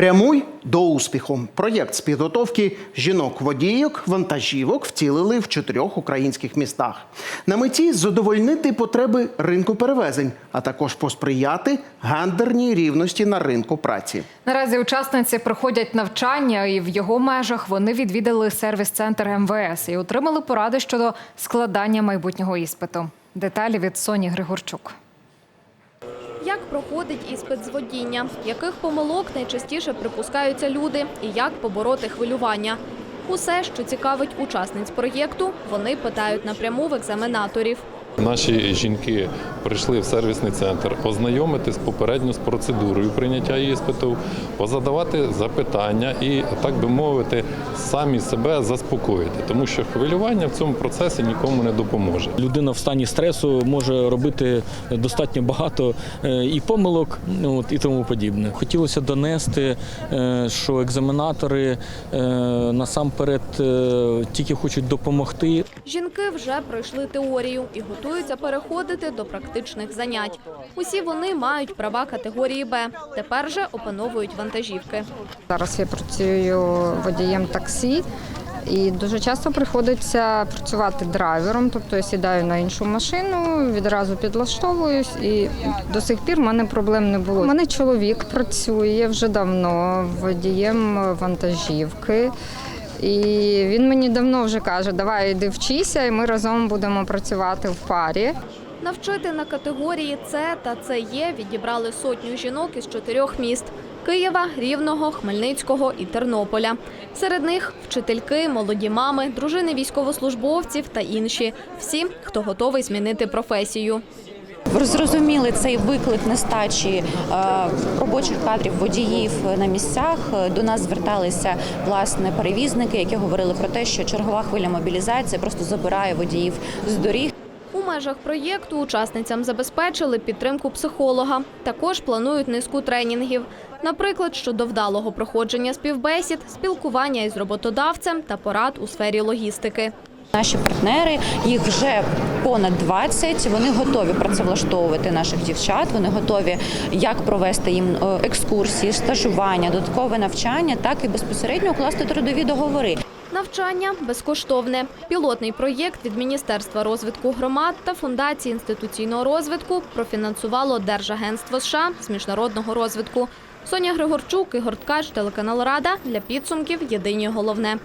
Прямуй до успіху. Проєкт з підготовки жінок-водійок, вантажівок втілили в чотирьох українських містах. На меті задовольнити потреби ринку перевезень, а також посприяти гендерній рівності на ринку праці. Наразі учасниці проходять навчання, і в його межах вони відвідали сервіс-центр МВС і отримали поради щодо складання майбутнього іспиту. Деталі від Соні Григорчук. Як проходить іспит з водіння, яких помилок найчастіше припускаються люди і як побороти хвилювання. Усе, що цікавить учасниць проєкту, вони питають напряму в екзаменаторів. Наші жінки прийшли в сервісний центр ознайомитись попередньо з процедурою прийняття іспитів, позадавати запитання і, так би мовити, самі себе заспокоїти, тому що хвилювання в цьому процесі нікому не допоможе. Людина в стані стресу може робити достатньо багато е, і помилок, ну, і тому подібне. Хотілося донести, е, що екзаменатори е, насамперед тільки хочуть допомогти. Жінки вже пройшли теорію і готуються переходити до практичних занять. Усі вони мають права категорії Б. Тепер же опановують вантажівки. Зараз я працюю водієм таксі. І дуже часто приходиться працювати драйвером, тобто я сідаю на іншу машину, відразу підлаштовуюсь, і до сих пір в мене проблем не було. У мене чоловік працює вже давно водієм вантажівки. І він мені давно вже каже, давай йди вчися, і ми разом будемо працювати в парі. Навчити на категорії С та ЦЕ є відібрали сотню жінок із чотирьох міст – Києва, Рівного, Хмельницького і Тернополя. Серед них – вчительки, молоді мами, дружини військовослужбовців та інші. Всі, хто готовий змінити професію. Зрозуміли цей виклик нестачі е, робочих кадрів водіїв на місцях. До нас зверталися власне перевізники, які говорили про те, що чергова хвиля мобілізації просто забирає водіїв з доріг. У межах проєкту учасницям забезпечили підтримку психолога. Також планують низку тренінгів. Наприклад, щодо вдалого проходження співбесід, спілкування із роботодавцем та порад у сфері логістики. Наші партнери, їх вже понад 20, Вони готові працевлаштовувати наших дівчат. Вони готові як провести їм е, екскурсії, стажування, додаткове навчання, так і безпосередньо укласти трудові договори. Навчання безкоштовне. Пілотний проєкт від Міністерства розвитку громад та Фундації інституційного розвитку профінансувало Держагентство США з міжнародного розвитку. Соня Григорчук, Ігор Ткач, телеканал Рада для підсумків Єдині головне.